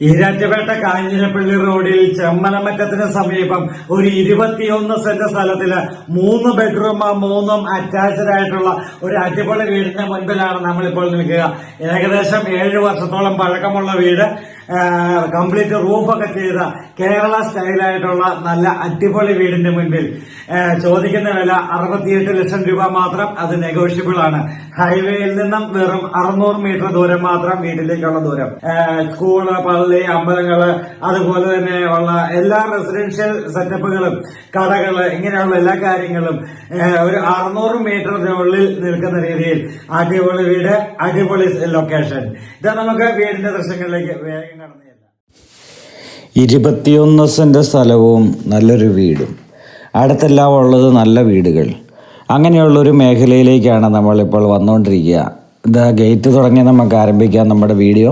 ഈരാറ്റുപേട്ട കാഞ്ഞിരപ്പള്ളി റോഡിൽ ചെമ്മലമറ്റത്തിന് സമീപം ഒരു ഇരുപത്തിയൊന്ന് സെന്റ് സ്ഥലത്തിൽ മൂന്ന് ബെഡ്റൂം മൂന്നും അറ്റാച്ച്ഡ് ആയിട്ടുള്ള ഒരു അടിപൊളി വീടിന്റെ മുൻപിലാണ് നമ്മളിപ്പോൾ നിൽക്കുക. ഏകദേശം ഏഴ് വർഷത്തോളം പഴക്കമുള്ള വീട്. കംപ്ലീറ്റ് റൂഫൊക്കെ ചെയ്ത കേരള സ്റ്റൈലായിട്ടുള്ള നല്ല അടിപൊളി വീടിന്റെ മുൻപിൽ ചോദിക്കുന്ന വില അറുപത്തിയെട്ട് ലക്ഷം രൂപ മാത്രം അത് നെഗോഷ്യബിൾ ആണ്. ഹൈവേയിൽ നിന്നും വെറും അറുന്നൂറ് മീറ്റർ ദൂരം മാത്രം വീട്ടിലേക്കുള്ള ദൂരം. സ്കൂൾ പള്ളി അമ്പലങ്ങൾ അതുപോലെ തന്നെ ഉള്ള എല്ലാ റെസിഡൻഷ്യൽ സെറ്റപ്പുകളും കടകൾ ഇങ്ങനെയുള്ള എല്ലാ കാര്യങ്ങളും ഒരു അറുന്നൂറ് മീറ്ററിനുള്ളിൽ നിൽക്കുന്ന രീതിയിൽ അടിപൊളി വീട് അടിപൊളി ലൊക്കേഷൻ ഇത് നമുക്ക് വീടിന്റെ ദൃശ്യങ്ങളിലേക്ക് വേഗം ഇരുപത്തിയൊന്ന് സെന്റ് സ്ഥലവും നല്ലൊരു വീടും. അടുത്തെല്ലാം ഉള്ളത് നല്ല വീടുകൾ. അങ്ങനെയുള്ളൊരു മേഖലയിലേക്കാണ് നമ്മളിപ്പോൾ വന്നുകൊണ്ടിരിക്കുക ഇത് ഗേറ്റ് തുടങ്ങി നമുക്ക് ആരംഭിക്കാം നമ്മുടെ വീഡിയോ.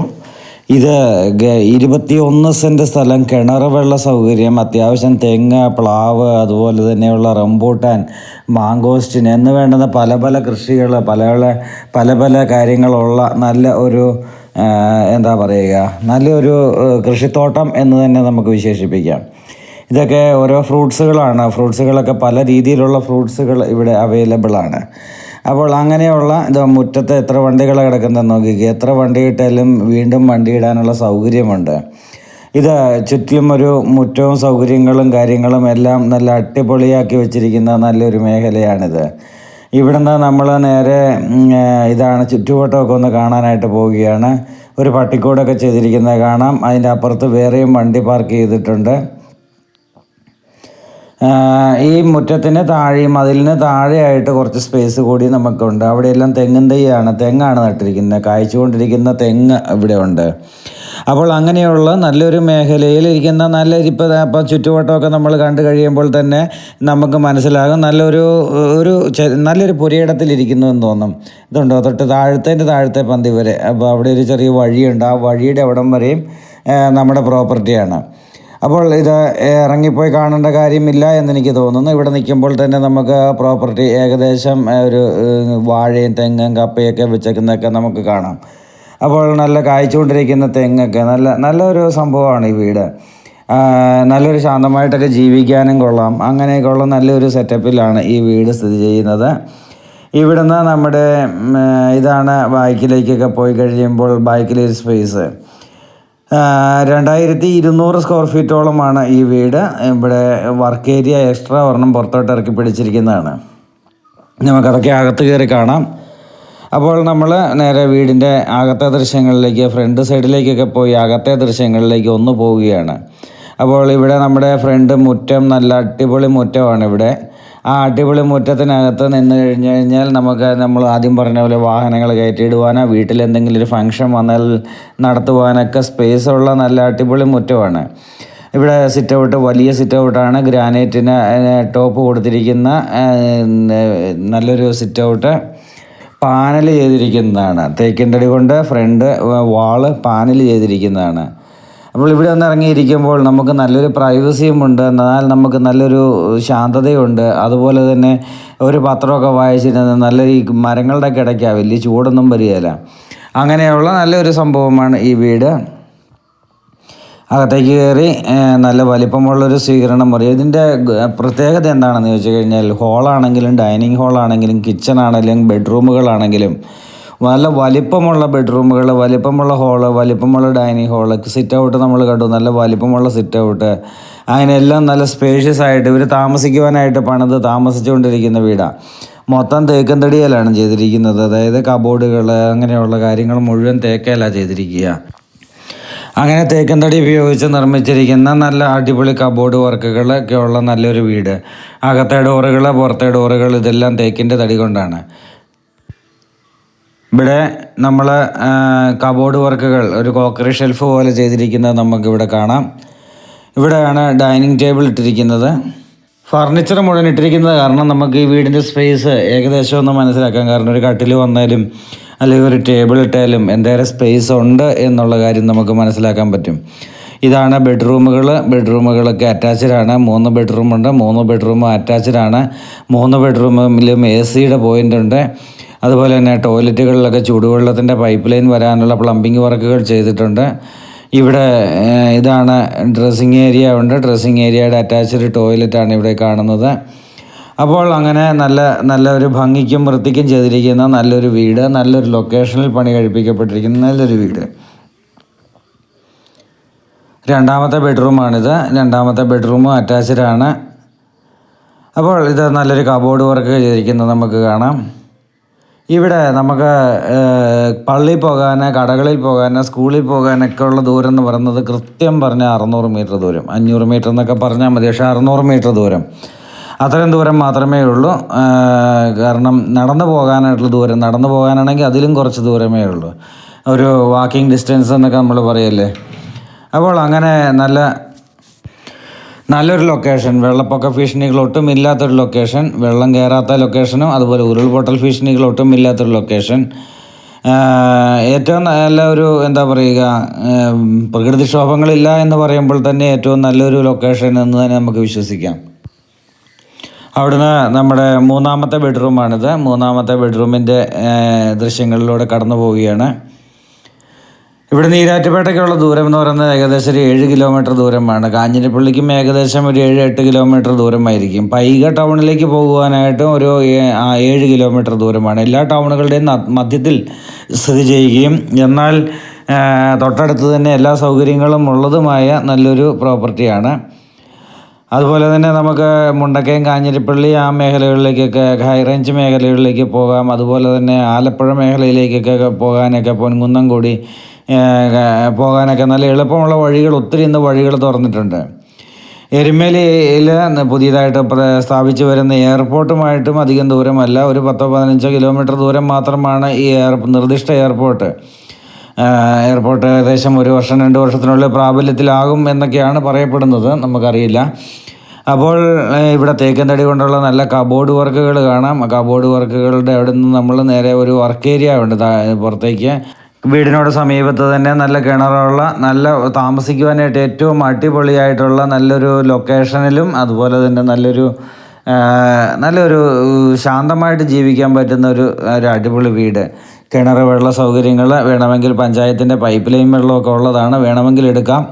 ഇത് ഇരുപത്തി ഇരുപത്തിയൊന്ന് സെന്റ് സ്ഥലം കിണർ വെള്ള സൗകര്യം അത്യാവശ്യം തെങ്ങ് പ്ലാവ് അതുപോലെ തന്നെയുള്ള റംബൂട്ടാൻ മാങ്കോസ്റ്റിൻ എന്ന് വേണ്ടുന്ന പല പല കൃഷികൾ പല പല പല പല കാര്യങ്ങളുള്ള നല്ല ഒരു എന്താ പറയുക നല്ലൊരു കൃഷിത്തോട്ടം എന്ന് തന്നെ നമുക്ക് വിശേഷിപ്പിക്കാം. ഇതൊക്കെ ഓരോ ഫ്രൂട്ട്സുകളാണ്. ഫ്രൂട്ട്സുകളൊക്കെ പല രീതിയിലുള്ള ഫ്രൂട്ട്സുകൾ ഇവിടെ അവൈലബിൾ ആണ്. അപ്പോൾ അങ്ങനെയുള്ള ഇത് മുറ്റത്ത് എത്ര വണ്ടികൾ കിടക്കുന്നത് നോക്കിക്കുക എത്ര വണ്ടി ഇട്ടാലും വീണ്ടും വണ്ടി ഇടാനുള്ള സൗകര്യമുണ്ട്. ഇത് ചുറ്റിലും ഒരു മുറ്റവും സൗകര്യങ്ങളും കാര്യങ്ങളും എല്ലാം നല്ല അടിപൊളിയാക്കി വെച്ചിരിക്കുന്ന നല്ലൊരു മേഖലയാണിത്. ഇവിടുന്ന് നമ്മൾ നേരെ ഇതാണ് ചുറ്റുവട്ടമൊക്കെ ഒന്ന് കാണാനായിട്ട് പോവുകയാണ്. ഒരു പട്ടിക്കൂടൊക്കെ ചെയ്തിരിക്കുന്നത് കാണാം. അതിന്റെ അപ്പുറത്ത് വേറെയും വണ്ടി പാർക്ക് ചെയ്തിട്ടുണ്ട്. ഈ മുറ്റത്തിന് താഴെയും അതിലിന് താഴെയായിട്ട് കുറച്ച് സ്പേസ് കൂടി നമുക്കുണ്ട്. അവിടെയെല്ലാം തെങ്ങിൻ തൈയാണ്. തെങ്ങാണ് നട്ടിരിക്കുന്നത്. കായ്ച്ചുകൊണ്ടിരിക്കുന്ന തെങ്ങ് ഇവിടെ ഉണ്ട്. അപ്പോൾ അങ്ങനെയുള്ള നല്ലൊരു മേഖലയിൽ ഇരിക്കുന്ന നല്ല ഇപ്പോൾ ഇപ്പം ചുറ്റുവട്ടമൊക്കെ നമ്മൾ കണ്ടു കഴിയുമ്പോൾ തന്നെ നമുക്ക് മനസ്സിലാകും നല്ലൊരു ഒരു നല്ലൊരു പുരയിടത്തിലിരിക്കുന്നു എന്ന് തോന്നും. ഇതുണ്ടോ? തൊട്ട് താഴത്തേന്റെ താഴത്തെ പന്തി വരെ. അപ്പോൾ അവിടെ ഒരു ചെറിയ വഴിയുണ്ട്. ആ വഴിയുടെ അവിടം വരെയും നമ്മുടെ പ്രോപ്പർട്ടിയാണ് അപ്പോൾ ഇത് ഇറങ്ങിപ്പോയി കാണേണ്ട കാര്യമില്ല എന്നെനിക്ക് തോന്നുന്നു. ഇവിടെ നിൽക്കുമ്പോൾ തന്നെ നമുക്ക് പ്രോപ്പർട്ടി ഏകദേശം ഒരു വാഴയും തെങ്ങും കപ്പയൊക്കെ വെച്ചേക്കുന്നതൊക്കെ നമുക്ക് കാണാം. അപ്പോൾ നല്ല കായ്ച്ചുകൊണ്ടിരിക്കുന്ന തെങ്ങൊക്കെ നല്ല നല്ലൊരു സംഭവമാണ് ഈ വീട്. നല്ലൊരു ശാന്തമായിട്ടൊക്കെ ജീവിക്കാനും കൊള്ളാം. അങ്ങനെയൊക്കെ ഉള്ള നല്ലൊരു സെറ്റപ്പിലാണ് ഈ വീട് സ്ഥിതി ചെയ്യുന്നത്. ഇവിടുന്ന് നമ്മുടെ ഇതാണ് ബൈക്കിലേക്കൊക്കെ പോയി കഴിയുമ്പോൾ ബൈക്കിലെ സ്പേസ്. രണ്ടായിരത്തി ഇരുന്നൂറ് സ്ക്വയർ ഫീറ്റോളമാണ് ഈ വീട്. ഇവിടെ വർക്ക് ഏരിയ എക്സ്ട്രാ ഒരെണ്ണം പുറത്തോട്ട് ഇറക്കി പിടിച്ചിരിക്കുന്നതാണ്. നമുക്കതൊക്കെ അകത്ത് കയറി കാണാം. അപ്പോൾ നമ്മൾ നേരെ വീടിന്റെ അകത്തെ ദൃശ്യങ്ങളിലേക്ക് ഫ്രണ്ട് സൈഡിലേക്കൊക്കെ പോയി അകത്തെ ദൃശ്യങ്ങളിലേക്ക് ഒന്ന് പോവുകയാണ്. അപ്പോൾ ഇവിടെ നമ്മുടെ ഫ്രണ്ട് മുറ്റം നല്ല അടിപൊളി മുറ്റമാണ് ഇവിടെ. ആ അടിപൊളി മുറ്റത്തിനകത്ത് നിന്ന് കഴിഞ്ഞു കഴിഞ്ഞാൽ നമുക്ക് നമ്മൾ ആദ്യം പറഞ്ഞ പോലെ വാഹനങ്ങൾ കയറ്റിയിടുവാനോ വീട്ടിൽ എന്തെങ്കിലും ഒരു ഫംഗ്ഷൻ വന്നാൽ നടത്തുവാനൊക്കെ സ്പേസ് ഉള്ള നല്ല അടിപൊളി മുറ്റമാണ്. ഇവിടെ സിറ്റ് ഔട്ട് വലിയ സിറ്റ് ഔട്ടാണ് ഗ്രാനൈറ്റിന് ടോപ്പ് കൊടുത്തിരിക്കുന്ന നല്ലൊരു സിറ്റ് ഔട്ട് പാനൽ ചെയ്തിരിക്കുന്നതാണ്. തേക്കിൻ തടി കൊണ്ട് ഫ്രണ്ട് വാൾ പാനൽ ചെയ്തിരിക്കുന്നതാണ്. അപ്പോൾ ഇവിടെ ഒന്ന് ഇറങ്ങിയിരിക്കുമ്പോൾ നമുക്ക് നല്ലൊരു പ്രൈവസിയും ഉണ്ട്. എന്നാൽ നമുക്ക് നല്ലൊരു ശാന്തതയുണ്ട്. അതുപോലെ തന്നെ ഒരു പത്രമൊക്കെ വായിച്ചിരുന്ന നല്ല ഈ മരങ്ങളുടെ കിടക്കാവില്ല ചൂടൊന്നും വരികയില്ല. അങ്ങനെയുള്ള നല്ലൊരു സംഭവമാണ് ഈ വീട്. അകത്തേക്ക് കയറി നല്ല വലിപ്പമുള്ളൊരു സ്വീകരണം മുറി ഇതിന്റെ പ്രത്യേകത എന്താണെന്ന് ചോദിച്ചു കഴിഞ്ഞാൽ ഹോളാണെങ്കിലും ഡൈനിങ് ഹോളാണെങ്കിലും കിച്ചൺ ആണെങ്കിലും ബെഡ്റൂമുകളാണെങ്കിലും നല്ല വലിപ്പമുള്ള ബെഡ്റൂമുകൾ വലിപ്പമുള്ള ഹോൾ വലിപ്പമുള്ള ഡൈനിങ് ഹോൾ സിറ്റ് ഔട്ട് നമ്മൾ കണ്ടു നല്ല വലിപ്പമുള്ള സിറ്റ് ഔട്ട് അങ്ങനെയെല്ലാം നല്ല സ്പേഷ്യസ് ആയിട്ട് ഇവർ താമസിക്കുവാനായിട്ട് പണിത് താമസിച്ചുകൊണ്ടിരിക്കുന്ന വീടാണ് മൊത്തം തേക്കൻ ചെയ്തിരിക്കുന്നത്. അതായത് കബോർഡുകൾ അങ്ങനെയുള്ള കാര്യങ്ങൾ മുഴുവൻ തേക്കയിലാണ് ചെയ്തിരിക്കുക. അങ്ങനെ തേക്കൻ തടി ഉപയോഗിച്ച് നിർമ്മിച്ചിരിക്കുന്ന നല്ല അടിപൊളി കബോർഡ് വർക്കുകളൊക്കെ ഉള്ള നല്ലൊരു വീട്. അകത്തെ ഡോറുകൾ പുറത്തെ ഡോറുകൾ ഇതെല്ലാം തേക്കിന്റെ തടി കൊണ്ടാണ്. ഇവിടെ നമ്മൾ കബോർഡ് വർക്കുകൾ ഒരു കോക്കറി ഷെൽഫ് പോലെ ചെയ്തിരിക്കുന്നത് നമുക്കിവിടെ കാണാം. ഇവിടെയാണ് ഡൈനിങ് ടേബിൾ ഇട്ടിരിക്കുന്നത്. ഫർണിച്ചർ മുഴുവൻ ഇട്ടിരിക്കുന്നത് കാരണം നമുക്ക് ഈ വീടിന്റെ സ്പേസ് ഏകദേശം ഒന്ന് മനസ്സിലാക്കാം കാരണം ഒരു കട്ടിൽ വന്നാലും അല്ലെങ്കിൽ ഒരു ടേബിൾ ഇട്ടാലും എന്തേരം സ്പേസ് ഉണ്ട് എന്നുള്ള കാര്യം നമുക്ക് മനസ്സിലാക്കാൻ പറ്റും. ഇതാണ് ബെഡ്റൂമുകൾ ബെഡ്റൂമുകളൊക്കെ അറ്റാച്ച്ഡ് ആണ്. മൂന്ന് ബെഡ്റൂം ഉണ്ട്. മൂന്ന് ബെഡ്റൂമും അറ്റാച്ച്ഡ് ആണ്. മൂന്ന് ബെഡ്റൂമിലും എ സിയുടെ പോയിന്റ് ഉണ്ട്. അതുപോലെ തന്നെ ടോയ്ലറ്റുകളിലൊക്കെ ചൂടുവെള്ളത്തിന്റെ പൈപ്പ് ലൈൻ വരാനുള്ള പ്ലംബിംഗ് വർക്കുകൾ ചെയ്തിട്ടുണ്ട്. ഇവിടെ ഇതാണ് ഡ്രസ്സിങ് ഏരിയ ഉണ്ട്. ഡ്രസ്സിങ് ഏരിയയുടെ അറ്റാച്ച്ഡ് ടോയ്ലറ്റാണ് ഇവിടെ കാണുന്നത്. അപ്പോൾ അങ്ങനെ നല്ല നല്ലൊരു ഭംഗിക്കും വൃത്തിക്കും ചെയ്തിരിക്കുന്ന നല്ലൊരു വീട് നല്ലൊരു ലൊക്കേഷനിൽ പണി കഴിപ്പിക്കപ്പെട്ടിരിക്കുന്ന നല്ലൊരു വീട്. രണ്ടാമത്തെ ബെഡ്റൂമാണിത് രണ്ടാമത്തെ ബെഡ്റൂമും അറ്റാച്ച്ഡ് ആണ്. അപ്പോൾ ഇത് നല്ലൊരു കബോർഡ് വർക്ക് ചെയ്തിരിക്കുന്നത് നമുക്ക് കാണാം. ഇവിടെ നമുക്ക് പള്ളിയിൽ പോകാൻ കടകളിൽ പോകാൻ സ്കൂളിൽ പോകാനൊക്കെ ഉള്ള ദൂരം എന്ന് പറയുന്നത് കൃത്യം പറഞ്ഞാൽ അറുന്നൂറ് മീറ്റർ ദൂരം. അഞ്ഞൂറ് മീറ്റർ എന്നൊക്കെ പറഞ്ഞാൽ മതി പക്ഷേ അറുന്നൂറ് മീറ്റർ ദൂരം. അത്രയും ദൂരം മാത്രമേ ഉള്ളൂ. കാരണം നടന്നു പോകാനായിട്ടുള്ള ദൂരം നടന്നു പോകാനാണെങ്കിൽ അതിലും കുറച്ച് ദൂരമേ ഉള്ളൂ. ഒരു വാക്കിംഗ് ഡിസ്റ്റൻസ് എന്നൊക്കെ നമ്മൾ പറയല്ലേ. അപ്പോൾ അങ്ങനെ നല്ല നല്ലൊരു ലൊക്കേഷൻ വെള്ളപ്പൊക്ക ഭീഷണികൾ ഒട്ടും ഇല്ലാത്തൊരു ലൊക്കേഷൻ വെള്ളം കയറാത്ത ലൊക്കേഷനും അതുപോലെ ഉരുൾപൊട്ടൽ ഭീഷണികൾ ഒട്ടും ഇല്ലാത്തൊരു ലൊക്കേഷൻ ഏറ്റവും നല്ല ഒരു എന്താ പറയുക പ്രകൃതിക്ഷോഭങ്ങളില്ല എന്ന് പറയുമ്പോൾ തന്നെ ഏറ്റവും നല്ലൊരു ലൊക്കേഷൻ എന്ന് തന്നെ നമുക്ക് വിശ്വസിക്കാം. അവിടുന്ന് നമ്മുടെ മൂന്നാമത്തെ ബെഡ്റൂമാണിത്. മൂന്നാമത്തെ ബെഡ്റൂമിന്റെ ദൃശ്യങ്ങളിലൂടെ കടന്നു പോവുകയാണ്. ഇവിടെ നീരാറ്റുപേട്ടയ്ക്കുള്ള ദൂരം എന്ന് പറയുന്നത് ഏകദേശം ഒരു ഏഴ് കിലോമീറ്റർ ദൂരമാണ്. കാഞ്ഞിരപ്പള്ളിക്കും ഏകദേശം ഒരു ഏഴ് എട്ട് കിലോമീറ്റർ ദൂരമായിരിക്കും. പൈക ടൗണിലേക്ക് പോകുവാനായിട്ടും ഒരു ഏഴ് കിലോമീറ്റർ ദൂരമാണ്. എല്ലാ ടൗണുകളുടെയും മധ്യത്തിൽ സ്ഥിതി ചെയ്യുകയും എന്നാൽ തൊട്ടടുത്ത് തന്നെ എല്ലാ സൗകര്യങ്ങളും ഉള്ളതുമായ നല്ലൊരു പ്രോപ്പർട്ടിയാണ്. അതുപോലെ തന്നെ നമുക്ക് മുണ്ടക്കയം കാഞ്ഞിരപ്പള്ളി ആ മേഖലകളിലേക്കൊക്കെ ഹൈ റേഞ്ച് മേഖലകളിലേക്ക് പോകാം. അതുപോലെ തന്നെ ആലപ്പുഴ മേഖലയിലേക്കൊക്കെ പോകാനൊക്കെ പൊൻകുന്നം കൂടി പോകാനൊക്കെ നല്ല എളുപ്പമുള്ള വഴികൾ ഒത്തിരി ഇന്ന് വഴികൾ തുറന്നിട്ടുണ്ട്. എരുമേലിയിൽ പുതിയതായിട്ട് സ്ഥാപിച്ചു വരുന്ന എയർപോർട്ടുമായിട്ടും അധികം ദൂരമല്ല. ഒരു പത്തോ പതിനഞ്ചോ കിലോമീറ്റർ ദൂരം മാത്രമാണ് ഈ എയർ നിർദ്ദിഷ്ട എയർപോർട്ട്. എയർപോർട്ട് ഏകദേശം ഒരു വർഷം രണ്ട് വർഷത്തിനുള്ളിൽ പ്രാബല്യത്തിലാകും എന്നൊക്കെയാണ് പറയപ്പെടുന്നത്. നമുക്കറിയില്ല. അപ്പോൾ ഇവിടെ തേക്കൻ തടി കൊണ്ടുള്ള നല്ല കബോർഡ് വർക്കുകൾ കാണാം. കബോർഡ് വർക്കുകളുടെ അവിടെ നിന്ന് നമ്മൾ നേരെ ഒരു വർക്ക് ഏരിയ ഉണ്ട് പുറത്തേക്ക്. വീടിനോട് സമീപത്ത് തന്നെ നല്ല കിണറുള്ള നല്ല താമസിക്കുവാനായിട്ട് ഏറ്റവും അടിപൊളിയായിട്ടുള്ള നല്ലൊരു ലൊക്കേഷനിലും അതുപോലെ തന്നെ നല്ലൊരു നല്ലൊരു ശാന്തമായിട്ട് ജീവിക്കാൻ പറ്റുന്ന ഒരു ഒരു അടിപൊളി വീട്. കിണർ വെള്ള സൗകര്യങ്ങൾ വേണമെങ്കിൽ പഞ്ചായത്തിന്റെ പൈപ്പ് ലൈൻ വെള്ളമൊക്കെ ഉള്ളതാണ്. വേണമെങ്കിൽ എടുക്കാം.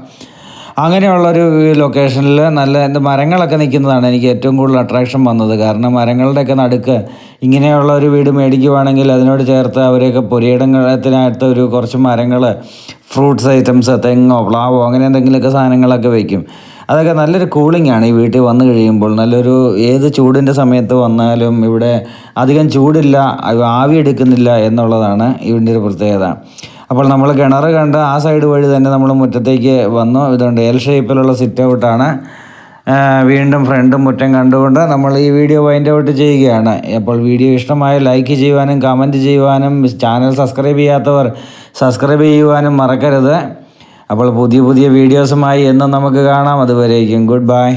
അങ്ങനെയുള്ളൊരു ലൊക്കേഷനിൽ നല്ല എന്ത് മരങ്ങളൊക്കെ നിൽക്കുന്നതാണ് എനിക്ക് ഏറ്റവും കൂടുതൽ അട്രാക്ഷൻ വന്നത്. കാരണം മരങ്ങളുടെയൊക്കെ നടുക്ക് ഇങ്ങനെയുള്ള ഒരു വീട് മേടിക്കുവാണെങ്കിൽ അതിനോട് ചേർത്ത് അവരെയൊക്കെ പുരയിടത്തിനകത്ത് ഒരു കുറച്ച് മരങ്ങൾ ഫ്രൂട്ട്സ് ഐറ്റംസ് തെങ്ങോ പ്ലാവോ അങ്ങനെ എന്തെങ്കിലുമൊക്കെ സാധനങ്ങളൊക്കെ വയ്ക്കും അതൊക്കെ നല്ലൊരു കൂളിംഗ് ആണ് ഈ വീട്ടിൽ വന്നു കഴിയുമ്പോൾ. നല്ലൊരു ഏത് ചൂടിന്റെ സമയത്ത് വന്നാലും ഇവിടെ അധികം ചൂടില്ല ആവിയെടുക്കുന്നില്ല എന്നുള്ളതാണ് ഇതിന്റെ ഒരു പ്രത്യേകത. അപ്പോൾ നമ്മൾ കിണർ കണ്ട് ആ സൈഡ് വഴി തന്നെ നമ്മൾ മുറ്റത്തേക്ക് വന്നു. ഇതുകൊണ്ട് എൽ ഷേപ്പിലുള്ള സിറ്റ് ഔട്ടാണ് വീണ്ടും ഫ്രണ്ടും മുറ്റം കണ്ടുകൊണ്ട് നമ്മൾ ഈ വീഡിയോ വൈൻഡ് ഔട്ട് ചെയ്യുകയാണ്. അപ്പോൾ വീഡിയോ ഇഷ്ടമായ ലൈക്ക് ചെയ്യുവാനും കമന്റ് ചെയ്യുവാനും ചാനൽ സബ്സ്ക്രൈബ് ചെയ്യാത്തവർ സബ്സ്ക്രൈബ് ചെയ്യുവാനും മറക്കരുത്. അപ്പോൾ പുതിയ പുതിയ വീഡിയോസുമായി എന്നും നമുക്ക് കാണാം. അതുവരേക്കും ഗുഡ് ബൈ